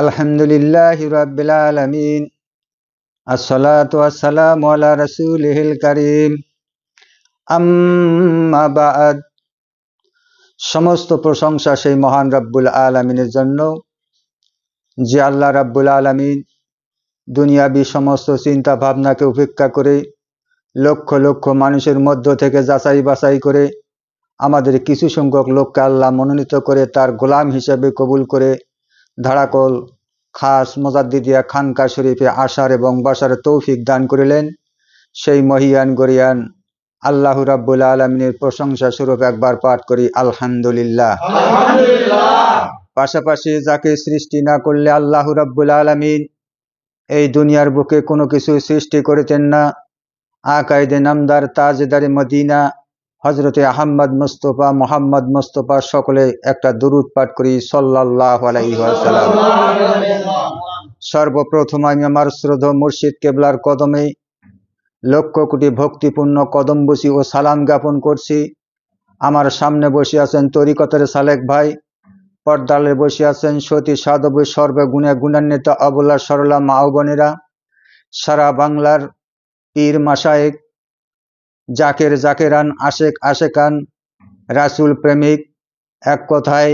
আলহামদুলিল্লাহ রাব্বিল আলামিন। আলা রাসূলিহিল কারীম। বাদ। সমস্ত প্রশংসা সেই মহান রাব্বুল আলামিনের জন্য, যে আল্লাহ রাব্বুল আলামিন দুনিয়াবি সমস্ত চিন্তা ভাবনাকে উপেক্ষা করে লক্ষ লক্ষ মানুষের মধ্য থেকে যাচাই বাছাই করে আমাদের কিছু সংখ্যক লোককে আল্লাহ মনোনীত করে তার গোলাম হিসেবে কবুল করে ধারাকল খাস মোজাদ্দিদিয়া খানকা শরীফে আসার এবং বাসার তৌফিক দান করিলেন। সেই মহিয়ান গরিয়ান আল্লাহ রাব্বুল আলমিনের প্রশংসা স্বরূপ একবার পাঠ করি আলহামদুলিল্লাহ। পাশাপাশি যাকে সৃষ্টি না করলে আল্লাহ রাব্বুল আলমিন এই দুনিয়ার বুকে কোনো কিছু সৃষ্টি করিতেন না। আকাইদে নামদার তাজদারে মদিনা হজরতে আহম্মদ মুস্তফা, মোহাম্মদ মুস্তফা সকলে একটা দুরুদ পাঠ করি সাল্লাহ আলাইসাল্লাম সর্বপ্রথম আমি আমার শ্রদ্ধ মুর্শিদ কেবলার কদমে লক্ষ কোটি ভক্তিপূর্ণ কদম বসি ও সালাম জ্ঞাপন করছি। আমার সামনে বসে আছেন তরিকতের সালেক ভাই, পর্দালে বসে আছেন সতী সাধব সর্বগুণে গুণান্বিত আবুল্লাহ সরলা মা বোনেরা সারা বাংলার পীর মাসায়েক জাকের জাকেরান, আশেক আশেকান, রাসুল প্রেমিক, এক কথায়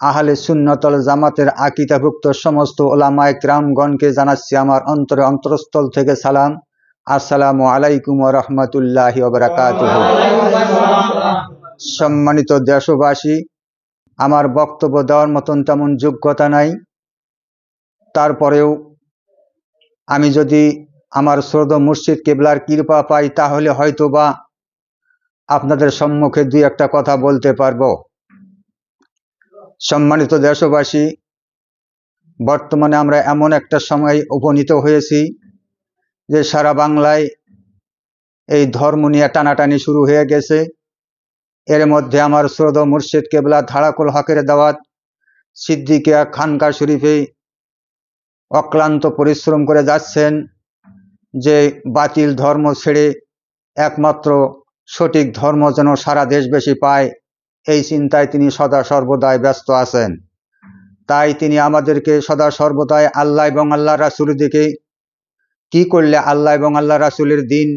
আহলে সুন্নতল জামাতের আকিতাভুক্ত সমস্ত ওলামায় ক্রামগণকে জানাচ্ছি আমার অন্তরে অন্তরস্থল থেকে সালাম। আসসালামু আলাইকুম রহমতুল্লাহ বরাকাত সম্মানিত দেশবাসী, আমার বক্তব্য দেওয়ার মতন তেমন যোগ্যতা নাই। তারপরেও আমি যদি আমার শ্রদ্ধ মুর্শিদ কেবলার কৃপা পাই, তাহলে হয়তো বা আপনাদের সম্মুখে দুই একটা কথা বলতে পারব। সম্মানিত দেশবাসী, বর্তমানে আমরা এমন একটা সময় উপনীত হয়েছি যে সারা বাংলায় এই ধর্ম নিয়ে টানাটানি শুরু হয়ে গেছে। এর মধ্যে আমার শ্রদ্ধ মুর্শিদ কেবলা, ধারাকুল হকের দাওয়াত, সিদ্দিকিয়া খানকা শরীফে অক্লান্ত পরিশ্রম করে যাচ্ছেন। যে বাতিল ধর্ম ছেড়ে একমাত্র সঠিক ধর্ম যেন সারা দেশবাসী পায়, এই চিন্তায় তিনি সদা সর্বদাই ব্যস্ত আছেন। তাই তিনি আমাদেরকে সদা সর্বদাই আল্লাহ এবং আল্লাহ রাসুলের দিকে কি করলে আল্লাহ এবং আল্লাহ রাসুলের দিন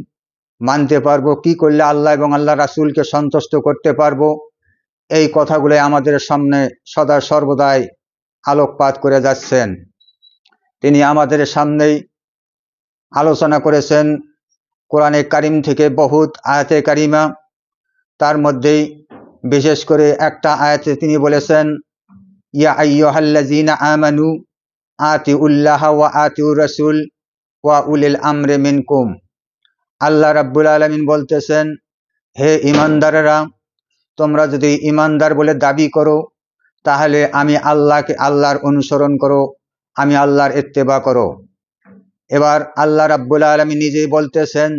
মানতে পারব, কি করলে আল্লাহ এবং আল্লাহ রাসুলকে সন্তুষ্ট করতে পারব, এই কথাগুলো আমাদের সামনে সদা সর্বদাই আলোকপাত করে যাচ্ছেন। তিনি আমাদের সামনেই আলোচনা করেছেন কোরআনে কারিম থেকে বহুত আয়াতে কারিমা। তার মধ্যেই বিশেষ করে একটা আয়াতে তিনি বলেছেন, ইয়া আইয়ুহাল্লাযীনা আমানু আতি উল্লাহ ওয়া আতি রাসূল ওয়া উলিল আমরে মিনকুম। আল্লাহ রাব্বুল আলামিন বলতেছেন, হে ইমানদারেরা তোমরা যদি ইমানদার বলে দাবি করো, তাহলে আমি আল্লাহকে আল্লাহর অনুসরণ করো, আমি আল্লাহর ইত্তেবা করো। এবার আল্লাহ রাব্বুল আলমী নিজেই বলতেছেন,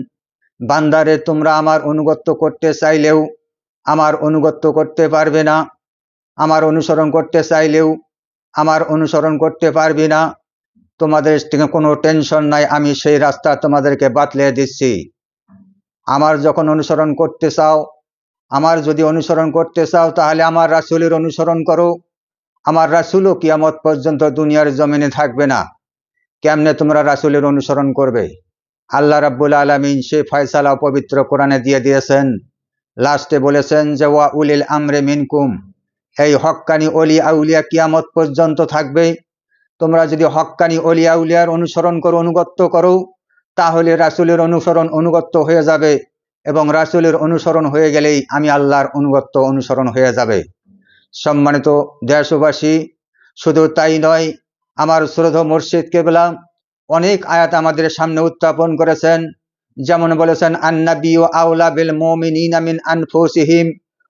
বান্দারে, তোমরা আমার অনুগত্য করতে চাইলেও আমার অনুগত্য করতে পারবে না। আমার অনুসরণ করতে চাইলেও আমার অনুসরণ করতে পারবি না। তোমাদের কোনো টেনশন নাই, আমি সেই রাস্তা তোমাদেরকে বাতলে দিচ্ছি। আমার যখন অনুসরণ করতে চাও, আমার যদি অনুসরণ করতে চাও, তাহলে আমার রাসুলের অনুসরণ করো। আমার রাসুলও কিয়ামত পর্যন্ত দুনিয়ার জমিনে থাকবে না। কেমনে তোমরা রাসুলের অনুসরণ করবে? আল্লাহ রাব্বুল আলমিন সে ফয়সালা পবিত্র কোরআনে দিয়ে দিয়েছেন। লাস্টে বলেছেন যে, ওয়া উলিল আমরে মিনকুম। এই হক্কানি অলি আউলিয়া কিয়ামত পর্যন্ত থাকবে। তোমরা যদি হক্কানি অলি আউলিয়ার অনুসরণ করো, অনুগত্য করো, তাহলে রাসুলের অনুসরণ অনুগত্য হয়ে যাবে এবং রাসুলের অনুসরণ হয়ে গেলেই আমি আল্লাহর অনুগত্য অনুসরণ হয়ে যাবে। সম্মানিত দেশবাসী, শুধু তাই নয় আমার শ্রদ্ধ মুর্শিদ কেবলা অনেক আয়াত আমাদের সামনে উত্থাপন করেছেন। যেমন বলেছেন আন্নাবি ও আউলা বিল মোমিন আমিন আনফুসিহিম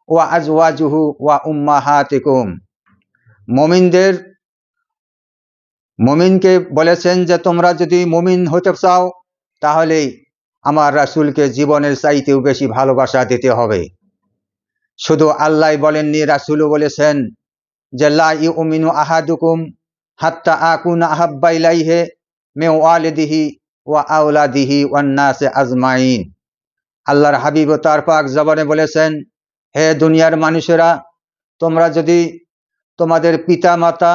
ওয়া আজওয়াজুহু ওয়া উম্মা উম্মাহাতিকুম। মমিনদের, মমিনকে বলেছেন যে, তোমরা যদি মমিন হতে চাও তাহলে আমার রাসুলকে জীবনের চাইতেও বেশি ভালোবাসা দিতে হবে। শুধু আল্লাহ বলেননি, রাসুলও বলেছেন যে, লা ইউমিনু আহাদুকুম হাত্তা আকুন আহাব্বা ইলাইহে মে ওয়ালিদিহি ওয়া আউলাদিহি ওয়ান্নাসে আজমাইন। আল্লাহর হাবিব তার পাক জবানে বলেছেন, হে দুনিয়ার মানুষেরা, তোমরা যদি তোমাদের পিতা মাতা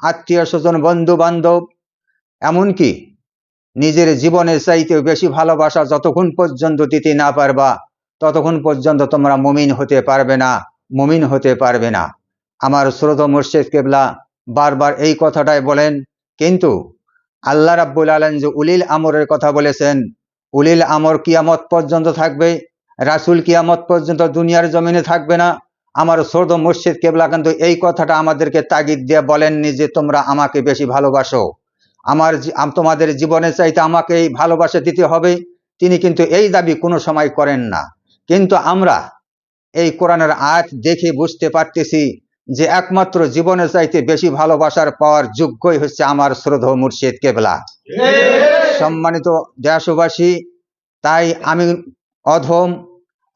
আত্মীয় স্বজন বন্ধু বান্ধব এমনকি নিজের জীবনের চাইতেও বেশি ভালোবাসা যতক্ষণ পর্যন্ত দিতে না পারবা, ততক্ষণ পর্যন্ত তোমরা মুমিন হতে পারবে না, মুমিন হতে পারবে না। আমার শ্রোত মুর্শিদ কেবলা বারবার এই কথাটাই বলেন, কিন্তু আল্লাহ রাব্বুল আলম যে উলিল আমরের কথা বলেছেন, উলিল আমর কিয়ামত পর্যন্ত থাকবে, রাসুল কিয়ামত পর্যন্ত দুনিয়ার জমিনে থাকবে না। আমার শ্রোত মুর্শিদ কেবলা কিন্তু এই কথাটা আমাদেরকে তাগিদ দিয়ে বলেননি যে তোমরা আমাকে বেশি ভালোবাসো। আমার তোমাদের জীবনের চাইতে আমাকে এই ভালোবাসা দিতে হবে। তিনি কিন্তু এই দাবি কোনো সময় করেন না। কিন্তু আমরা এই কোরআনের আয়াত দেখে বুঝতে পারতেছি যে একমাত্র জীবনের চাইতে বেশি ভালোবাসার পাওয়ার যোগ্যই হচ্ছে আমার শ্রদ্ধ মুর্শিদ কেবলা। সম্মানিত দেশবাসী, তাই আমি অধম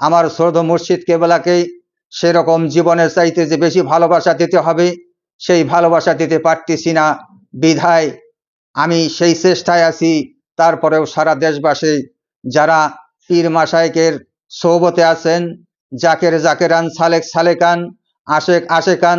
আমার শ্রদ্ধ মুর্শিদ কেবলাকেই সেরকম জীবনের চাইতে যে বেশি ভালোবাসা দিতে হবে, সেই ভালোবাসা দিতে পারতেছি না। বিধায় আমি সেই চেষ্টায় আছি, তারপরেও সারা দেশবাসী যারা পীর মাসায়কের সৌবতে আছেন, জাকের জাকেরান, সালেক সালেকান আশেক আশেকান,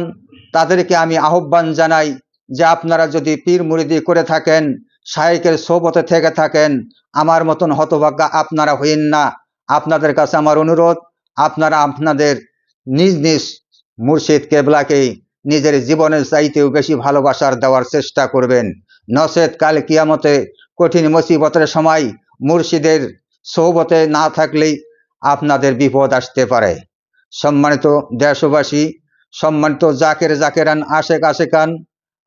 তাদেরকে আমি আহ্বান জানাই যে আপনারা যদি পীর মুরিদি করে থাকেন, শায়েকের সৌবতে থেকে থাকেন, আমার মতন হতভাগ্যা আপনারা হইন না। আপনাদের কাছে আমার অনুরোধ, আপনারা আপনাদের নিজ নিজ মুর্শিদ কেবলাকে নিজের জীবনের চাইতেও বেশি ভালোবাসার দেওয়ার চেষ্টা করবেন। নসেদ কাল কিয়ামতে কঠিন মুসিবতের সময় মুর্শিদের সৌবতে না থাকলেই আপনাদের বিপদ আসতে পারে। সম্মানিত দেশবাসী, সম্মানিত জাকের জাকেরান, আশেক আশেকান,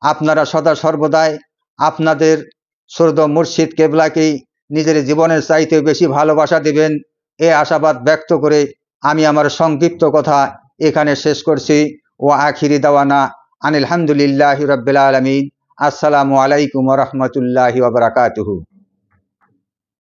আপনারা সদা সর্বদাই আপনাদের শ্রদ্ধ মুর্শিদ কেবলাকেই নিজের জীবনের চাইতে বেশি ভালোবাসা দিবেন। এ আশাবাদ ব্যক্ত করে আমি আমার সংক্ষিপ্ত কথা এখানে শেষ করছি। ও আখিরি দাওয়ানা আনিল হামদুলিল্লাহ রব্বিল আলমিন। আসসালামু আলাইকুম রহমতুল্লাহি ওবরাকাতুহু